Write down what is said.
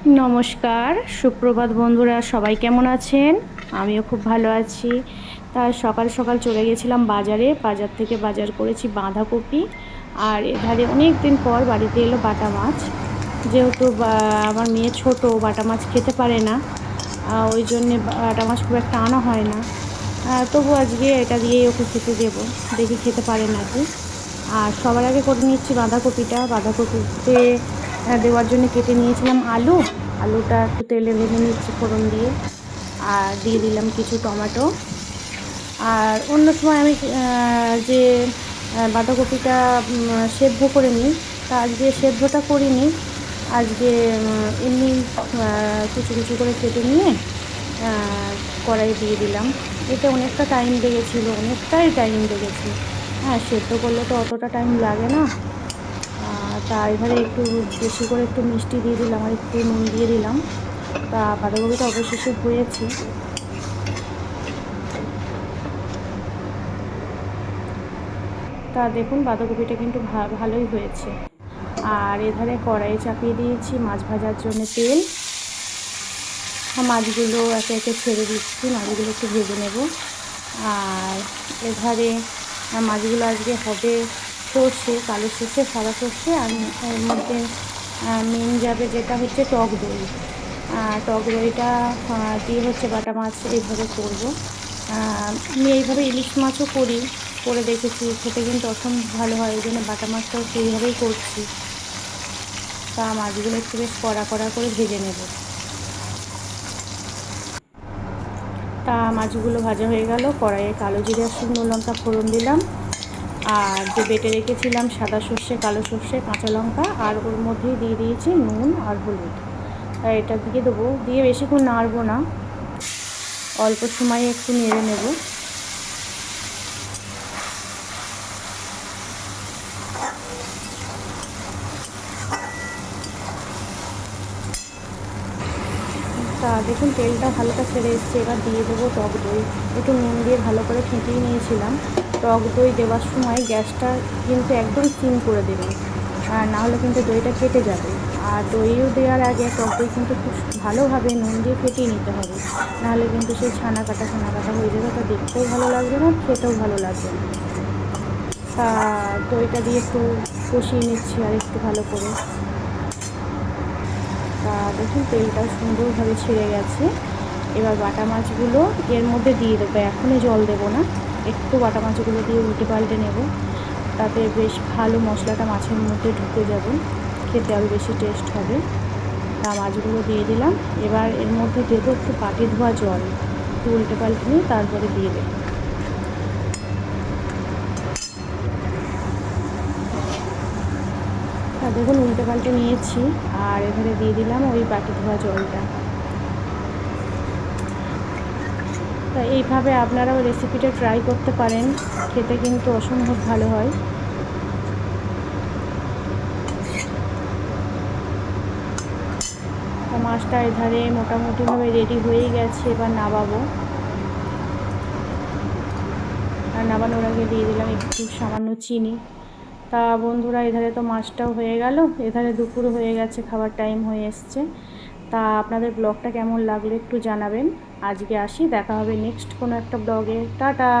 নমস্কার, সুপ্রভাত বন্ধুরা, সবাই কেমন আছেন? আমিও খুব ভালো আছি। তা সকাল সকাল চলে গেছিলাম বাজারে, বাজার থেকে বাজার করেছি বাঁধাকপি। আর এধারে অনেক দিন পর বাড়িতে এলো বাটা মাছ। যেহেতু আমার মেয়ে ছোট বাটা মাছ খেতে পারে না। ওই জন্যে বাটা মাছ খুব একটা আনা হয় না। তবু আজকে এটা দিয়েই ওকে খেতে দেবো। দেখি খেতে পারে নাকি। আর সবার আগে করে নিচ্ছি বাঁধাকপিটা। বাঁধাকপিতে দেওয়ার জন্য কেটে নিয়েছিলাম আলু। আলুটা একটু তেলে ভেজে নিচ্ছি ফোড়ন দিয়ে। আর দিয়ে দিলাম কিছু টমেটো। আর অন্য সময় আমি যে বাঁধাকপিটা সেদ্ধ করে নিই, তা আজকে সেদ্ধটা করিনি। আজকে এমনি কুচু কুচু করে কেটে নিয়ে কড়াই দিয়ে দিলাম। এতে অনেকটা টাইম লেগেছিলো, অনেকটাই টাইম লেগেছে। হ্যাঁ সেদ্ধ করলে তো অতটা টাইম লাগে না। তা এবারে একটু বেশি করে একটু মিষ্টি দিয়ে দিলাম, আর একটু নুন দিয়ে দিলাম। তা বাঁধাকপিটা অবশেষে হয়েছে। তা দেখুন, বাঁধাকপিটা কিন্তু ভালোই হয়েছে। আর এধারে কড়াই চাপিয়ে দিয়েছি মাছ ভাজার জন্য তেল। মাছগুলো একে একে ছেড়ে দিচ্ছি, মাছগুলো একটু ভেজে নেব। আর এধারে মাছগুলো আজকে হবে সর্ষে, কালো সর্ষে, সাদা সর্ষে আর এর মধ্যে মেন যাবে যেটা হচ্ছে টক দই। টক দইটা দিয়ে হচ্ছে বাটা মাছ এইভাবে করব। আমি এইভাবে ইলিশ মাছও করি, করে দেখেছি। খেতে কিন্তু অসম্ভব ভালো হয় ওই জন্য বাটা মাছটাও সেইভাবেই করছি। তা মাছগুলো একটু বেশ কড়া কড়া করে ভেজে নেব। তা মাছগুলো ভাজা হয়ে গেল, কড়াইয়ে কালো জিরে, শুকনো লঙ্কা ফোড়ন দিলাম। আর যে বেটে রেখেছিলাম সাদা সর্ষে, কালো সর্ষে, কাঁচা লঙ্কা, আর ওর মধ্যেই দিয়ে দিয়েছি নুন আর হলুদ। আর এটা দিয়ে দেবো। দিয়ে বেশিক্ষণ নাড়বো না। অল্প সময়ে একটু নেড়ে নেব। তা দেখুন, তেলটা হালকা ছেড়ে এসছে, এবার দিয়ে দেবো টক দই। একটু নুন দিয়ে ভালো করে ফেটিয়ে নিয়েছিলাম। টক দই দেওয়ার সময় গ্যাসটা কিন্তু একদম সিম করে দেবেন আর নাহলে কিন্তু দইটা কেটে যাবে। আর দইও দেওয়ার আগে টক দই কিন্তু খুব ভালোভাবে নুন দিয়ে ফেটিয়ে নিতে হবে। নাহলে কিন্তু সেই ছানা কাটা ছানা কাটা হয়ে যাবে। তা দেখতেও ভালো লাগবে না, খেতেও ভালো লাগবে না। তা দইটা দিয়ে একটু কষিয়ে নিচ্ছি আর একটু ভালো করে। তা দেখুন, তেলটা সুন্দরভাবে ছেড়ে গেছে। এবার বাটা মাছগুলো এর মধ্যে দিয়ে দেবো। এখনই জল দেবো না। একটু বাটা মাছগুলো দিয়ে উল্টে পাল্টে নেব। তাতে বেশ ভালো মশলাটা মাছের মধ্যে ঢুকে যাবে। খেতে আরও বেশি টেস্ট হবে। তা মাছগুলো দিয়ে দিলাম। এবার এর মধ্যে দেবো একটু পাটি ধোয়া জল। একটু উল্টে পাল্টে নিয়ে তারপরে দিয়ে দেবো। দেখুন উল্টে পাল্টে নিয়েছি। আর এখানে দিয়ে দিলাম ওই বাটি ধোয়া জলটা। তা এইভাবে আপনারাও রেসিপিটা ট্রাই করতে পারেন। খেতে কিন্তু অসম্ভব ভালো হয়। মাছটা এধারে মোটামুটিভাবে রেডি হয়েই গেছে, এবার নামাবো। আর নামানোর আগে দিয়ে দিলাম একটু সামান্য চিনি। তা বন্ধুরা, এধারে তো মাছটাও হয়ে গেল। এধারে দুপুর হয়ে গেছে, খাবার টাইম হয়ে এসছে। তা আপনাদের ব্লগটা কেমন লাগল একটু জানাবেন। আজকে আসি, দেখা হবে নেক্সট কোনো একটা ব্লগে টাটা!